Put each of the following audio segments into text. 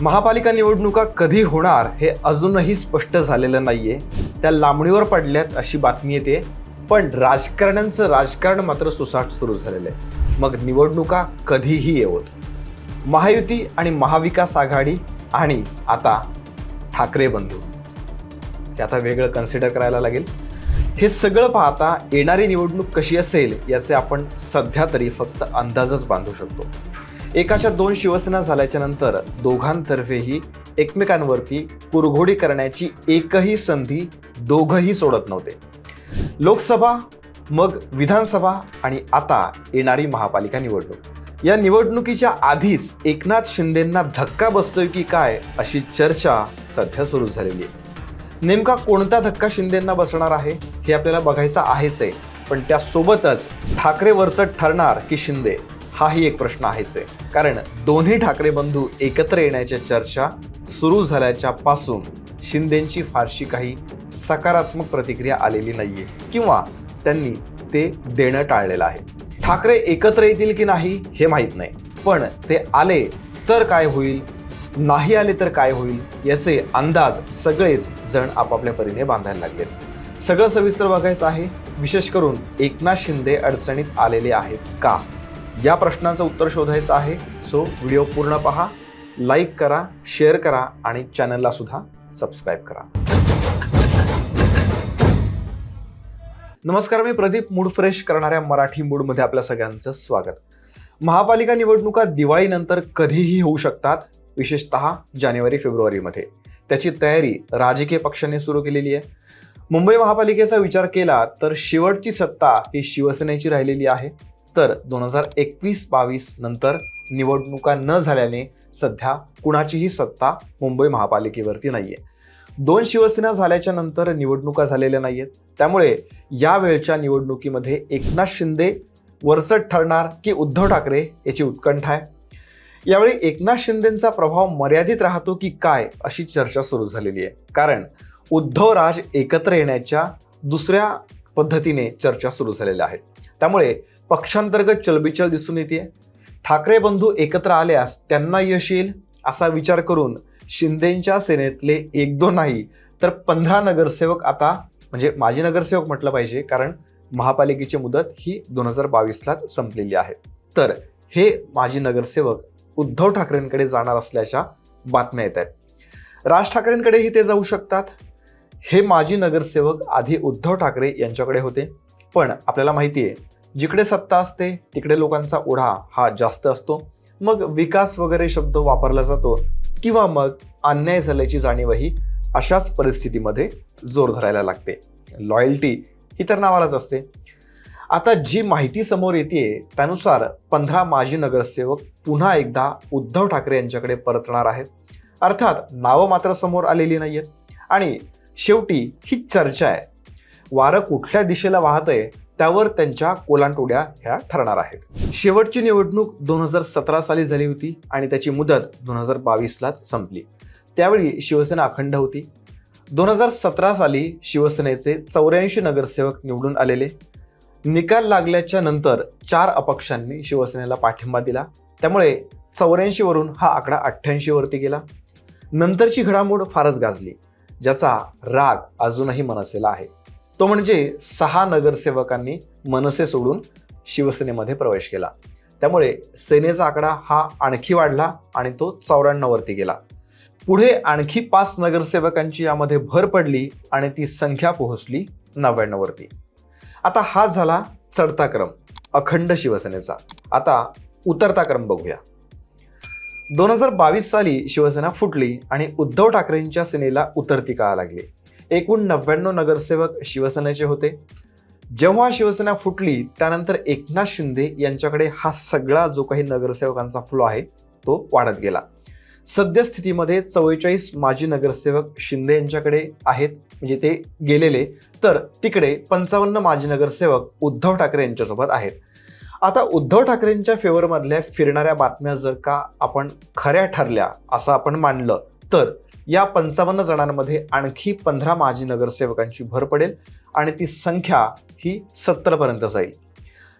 महापालिका निवडणुका कधी होणार हे अजूनही स्पष्ट झालेलं नाहीये. त्या लांबणीवर पडल्यात अशी बातमी येते. पण राजकारण्यांचं राजकारण मात्र सुसाट सुरू झालेलं आहे. मग निवडणुका कधीही येवत. महायुती आणि महाविकास आघाडी आणि आता ठाकरे बंधू. हे आता वेगळं कन्सिडर करायला लागेल. हे सगळं पाहता येणारी निवडणूक कशी असेल याचे आपण सध्या तरी फक्त अंदाजच बांधू शकतो. एकाच्या दोन शिवसेना झाल्याच्यानंतर दोघांतर्फेही एकमेकांवरती कुरघोडी करण्याची एकही संधी दोघंही सोडत नव्हते. लोकसभा मग विधानसभा आणि आता येणारी महापालिका निवडणूक. या निवडणुकीच्या आधीच एकनाथ शिंदेंना धक्का बसतोय की काय अशी चर्चा सध्या सुरू झालेली आहे. नेमका कोणता धक्का शिंदेंना बसणार आहे हे आपल्याला बघायचं आहेच आहे. पण त्यासोबतच ठाकरे वरचट ठरणार की शिंदे हाही एक प्रश्न आहेच आहे. कारण दोन्ही ठाकरे बंधू एकत्र येण्याच्या चर्चा सुरू झाल्याच्या पासून शिंदेंची फारशी काही सकारात्मक प्रतिक्रिया आलेली नाहीये किंवा त्यांनी ते देणं टाळलेलं आहे. ठाकरे एकत्र येतील की नाही हे माहीत नाही. पण ते आले तर काय होईल? नाही आले तर काय होईल? याचे अंदाज सगळेच जण आपापल्या परीने बांधायला लागले सगळं सविस्तर बघायचं आहे. विशेष करून एकनाथ शिंदे अडचणीत आलेले आहेत का? या प्रश्नाचं उत्तर शोधायचं आहे. सो व्हिडिओ पूर्ण पहा. लाईक करा शेअर करा आणि चॅनलला सुद्धा सबस्क्राईब करा. नमस्कार मी प्रदीप मूड फ्रेश करणाऱ्या मराठी मूडमध्ये आपल्या सगळ्यांचं स्वागत. महापालिका निवडणुका दिवाळीनंतर कधीही होऊ शकतात विशेषत जानेवारी फेब्रुवारीमध्ये त्याची तयारी राजकीय पक्षांनी सुरू केलेली आहे. मुंबई महापालिकेचा विचार केला तर शेवटची सत्ता ही शिवसेनेची राहिलेली आहे. तर दोन हजार एकवीस बावीस नंतर निवडणुका न झाल्याने सध्या कुणाचीही सत्ता मुंबई महापालिकेवरती नाहीये. दोन शिवसेना झाल्याच्यानंतर निवडणुका झालेल्या नाहीयेत. त्यामुळे या वेळच्या निवडणुकीमध्ये एकनाथ शिंदे वरचट ठरणार की उद्धव ठाकरे याची उत्कंठा आहे? यावेळी एकनाथ शिंदेचा प्रभाव मर्यादित राहतो की काय अशी चर्चा सुरू झालेली आहे. कारण उद्धव राज एकत्र येण्याच्या दुसऱ्या पद्धतीने चर्चा सुरू झालेल्या आहेत. त्यामुळे पक्षांतर्गत चलबिचल दिसून येते. ठाकरे बंधू एकत्र आल्यास त्यांना यश येईल असा विचार करून शिंदेच्या सेनेतले एक दोन नाही तर पंधरा नगरसेवक आता म्हणजे माजी नगरसेवक म्हटलं पाहिजे कारण महापालिकेची मुदत ही दोन हजार बावीसलाच संपलेली आहे. तर हे माजी नगरसेवक उद्धव ठाकरेंकडे जाणार असल्याच्या बातम्या येत आहेत. राज ठाकरेंकडेही ते जाऊ शकतात. हे माजी नगरसेवक आधी उद्धव ठाकरे यांच्याकडे होते. पण आपल्याला माहिती आहे जिकडे सत्ता असते तिकडे लोकांचा ओढा हा जास्त असतो. मग विकास वगैरे शब्द वापरला जातो किंवा मग अन्याय झाल्याची जाणीवही अशाच परिस्थितीमध्ये जोर धरायला लागते. लॉयल्टी ही तर नावालाच असते. आता जी माहिती समोर येते त्यानुसार पंधरा माजी नगरसेवक पुन्हा एकदा उद्धव ठाकरे यांच्याकडे परतणार आहेत. अर्थात नावं मात्र समोर आलेली नाही आहेत आणि शेवटी ही चर्चा आहे. वारं कुठल्या दिशेला वाहत आहे त्यावर त्यांच्या कोलांटोड्या ह्या ठरणार आहेत. शेवटची निवडणूक दोन हजार सतरा साली झाली होती आणि त्याची मुदत दोन हजार बावीसलाच संपली. त्यावेळी शिवसेना अखंड होती. दोन हजार सतरा साली शिवसेनेचे चौऱ्याऐंशी नगरसेवक निवडून आलेले. निकाल लागल्याच्या नंतर चार अपक्षांनी शिवसेनेला पाठिंबा दिला. त्यामुळे चौऱ्याऐंशीवरून हा आकडा अठ्ठ्याऐंशीवरती गेला. नंतरची घडामोड फारच गाजली ज्याचा राग अजूनही मनसेला आहे. तो म्हणजे सहा नगरसेवकांनी मनसे सोडून शिवसेनेमध्ये प्रवेश केला. त्यामुळे सेनेचा आकडा हा आणखी वाढला आणि तो चौऱ्याण्णववरती गेला. पुढे आणखी पाच नगरसेवकांची यामध्ये भर पडली आणि ती संख्या पोहोचली नव्याण्णववरती. आता हा झाला चढता क्रम अखंड शिवसेनेचा. आता उतरता क्रम बघूया. दोन हजार बावीस साली शिवसेना फुटली आणि उद्धव ठाकरेंच्या सेनेला उतरती काळा लागली? एकूण नव्याण्णव नगरसेवक शिवसेनेचे होते. जेव्हा शिवसेना फुटली त्यानंतर एकनाथ शिंदे यांच्याकडे हा सगळा जो काही नगरसेवकांचा फ्लो आहे तो वाढत गेला. सद्यस्थितीमध्ये चव्वेचाळीस माजी नगरसेवक शिंदे यांच्याकडे आहेत म्हणजे ते गेलेले. तर तिकडे पंचावन्न माजी नगरसेवक उद्धव ठाकरे यांच्यासोबत आहेत. आता उद्धव ठाकरेंच्या फेवरमधल्या फिरणाऱ्या बातम्या जर का आपण खऱ्या ठरल्या असं आपण मानलं तर या पंचावन्न जणांमध्ये आणखी पंधरा माजी नगरसेवकांची भर पडेल आणि ती संख्या ही सत्तरपर्यंत जाईल.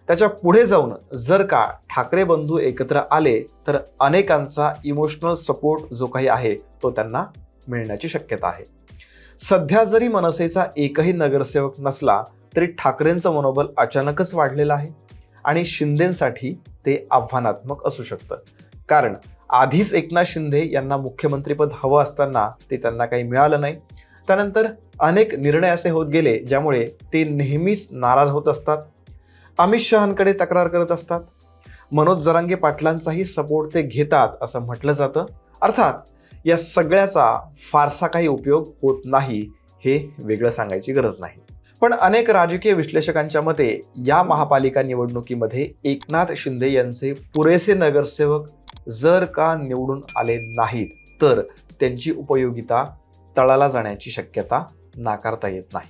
त्याच्या पुढे जाऊन जर का ठाकरे बंधू एकत्र आले तर अनेकांचा इमोशनल सपोर्ट जो काही आहे तो त्यांना मिळण्याची शक्यता आहे. सध्या जरी मनसेचा एकही नगरसेवक नसला तरी ठाकरेंचं मनोबल अचानकच वाढलेलं आहे आणि शिंदेसाठी ते आव्हानात्मक असू शकतं. कारण आधीच एकनाथ शिंदे यांना मुख्यमंत्रीपद हवं असताना ते त्यांना काही मिळालं नाही. त्यानंतर अनेक निर्णय असे होत गेले ज्यामुळे ते नेहमीच नाराज होत असतात. अमित शहांकडे तक्रार करत असतात. मनोज जरांगे पाटलांचाही सपोर्ट ते घेतात असं म्हटलं जातं. अर्थात या सगळ्याचा फारसा काही उपयोग होत नाही हे वेगळं सांगायची गरज नाही. पण अनेक राजकीय विश्लेषकांच्या मते या महापालिका निवडणुकीमध्ये एकनाथ शिंदे यांचे पुरेसे नगरसेवक जर का निवडून आले नाहीत तर त्यांची उपयोगिता तळाला जाण्याची शक्यता नाकारता येत नाही.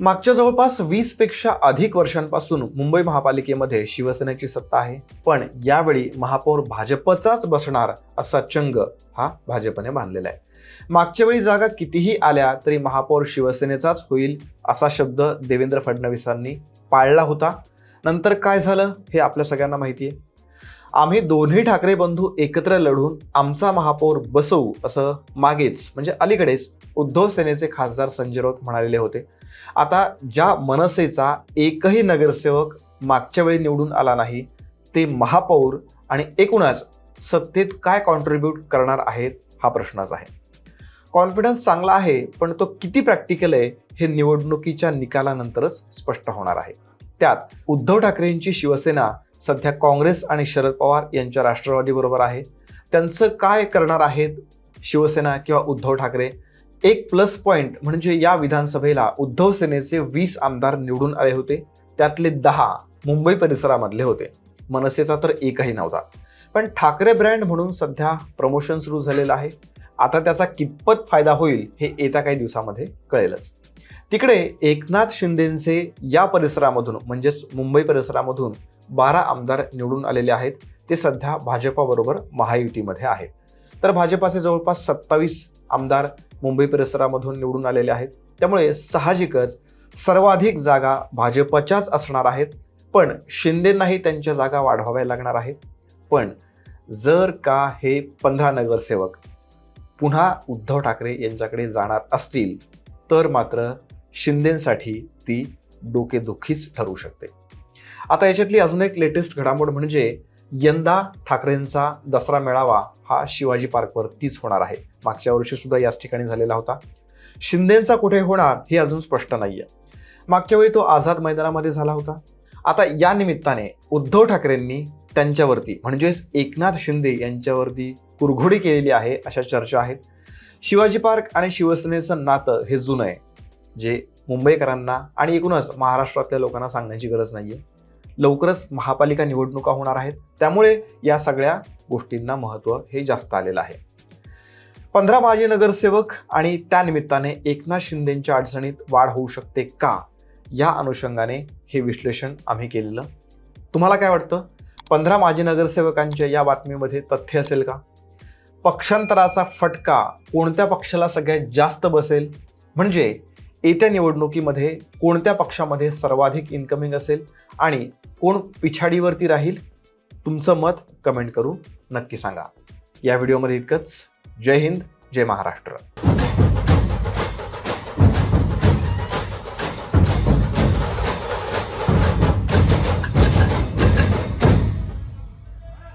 मागच्या जवळपास वीसपेक्षा अधिक वर्षांपासून मुंबई महापालिकेमध्ये शिवसेनेची सत्ता आहे. पण यावेळी महापौर भाजपचाच बसणार असा चंग हा भाजपने बांधलेला आहे. मागच्या वेळी जागा कितीही आल्या तरी महापौर शिवसेनेचाच होईल असा शब्द देवेंद्र फडणवीसांनी पाळला होता. नंतर काय झालं हे आपल्या सगळ्यांना माहिती आहे. आम्ही दोन्ही ठाकरे बंधू एकत्र लढून आमचा महापौर बसवू असं मागेच म्हणजे अलीकडेच उद्धव सेनेचे खासदार संजय राऊत म्हणालेले होते. आता ज्या मनसेचा एकही नगरसेवक मागच्या वेळी निवडून आला नाही ते महापौर आणि एकूणच सत्तेत काय कॉन्ट्रीब्यूट करणार आहेत हा प्रश्नच आहे. कॉन्फिडन्स चांगला आहे पण तो किती प्रॅक्टिकल आहे हे निवडणुकीच्या निकालानंतरच स्पष्ट होणार आहे. त्यात उद्धव ठाकरेंची शिवसेना सध्या काँग्रेस आणि शरद पवार यांच्या राष्ट्रवादीबरोबर आहे. त्यांचं काय करणार आहेत शिवसेना किंवा उद्धव ठाकरे? एक प्लस पॉईंट म्हणजे या विधानसभेला उद्धव सेनेचे वीस आमदार निवडून आले होते. त्यातले दहा मुंबई परिसरामधले होते. मनसेचा तर एकही नव्हता. पण ठाकरे ब्रँड म्हणून सध्या प्रमोशन सुरू झालेलं आहे. आता त्याचा कितपत फायदा होईल हे येत्या काही दिवसामध्ये कळेलच. तिकडे एकनाथ शिंदेंचे या परिसरामधून म्हणजेच मुंबई परिसरामधून बारा आमदार निवडून आलेले आहेत. ते सध्या भाजपाबरोबर महायुतीमध्ये आहेत. तर भाजपाचे जवळपास सत्तावीस आमदार मुंबई परिसरामधून निवडून आलेले आहेत. त्यामुळे साहजिकच सर्वाधिक जागा भाजपच्याच असणार आहेत. पण शिंदेंनाही त्यांच्या जागा वाढवाव्या लागणार आहेत. पण जर का हे पंधरा नगरसेवक पुन्हा उद्धव ठाकरे यांच्याकडे जाणार असतील तर मात्र शिंदेंसाठी ती डोकेदुखीच ठरू शकते. आता याच्यातली अजून एक लेटेस्ट घडामोड म्हणजे यंदा ठाकरेंचा दसरा मेळावा हा शिवाजी पार्कवरतीच होणार आहे. मागच्या वर्षी सुद्धा याच ठिकाणी झालेला होता. शिंदेचा कुठे होणार हे अजून स्पष्ट नाहीये. मागच्या वेळी तो आझाद मैदानामध्ये झाला होता. आता या निमित्ताने उद्धव ठाकरेंनी त्यांच्यावरती म्हणजेच एकनाथ शिंदे यांच्यावरती कुरघोडी केलेली आहे अशा चर्चा आहेत. शिवाजी पार्क आणि शिवसेनेचं नातं हे जुनं आहे. जे मुंबईकरांना आणि एकूणच महाराष्ट्रातल्या लोकांना सांगण्याची गरज नाही आहे लवकरच महापालिका निवडणुका होणार आहेत. त्यामुळे या सगळ्या गोष्टींना महत्त्व हे जास्त आलेलं आहे. पंधरा माजी नगरसेवक आणि त्यानिमित्ताने एकनाथ शिंदेच्या अडचणीत वाढ होऊ शकते का? या अनुषंगाने हे विश्लेषण आम्ही केलेलं. तुम्हाला काय वाटतं? पंधरा माजी नगरसेवकांच्या या बातमीमध्ये तथ्य असेल का? पक्षांतराचा फटका कोणत्या पक्षाला सगळ्यात जास्त बसेल? म्हणजे येत्या निवडणुकीमध्ये कोणत्या पक्षामध्ये सर्वाधिक इन्कमिंग असेल? आणि कोण पिछाडीवरती राहील तुमचं मत कमेंट करून नक्की सांगा. या व्हिडिओमध्ये इतकंच. जय हिंद जय महाराष्ट्र.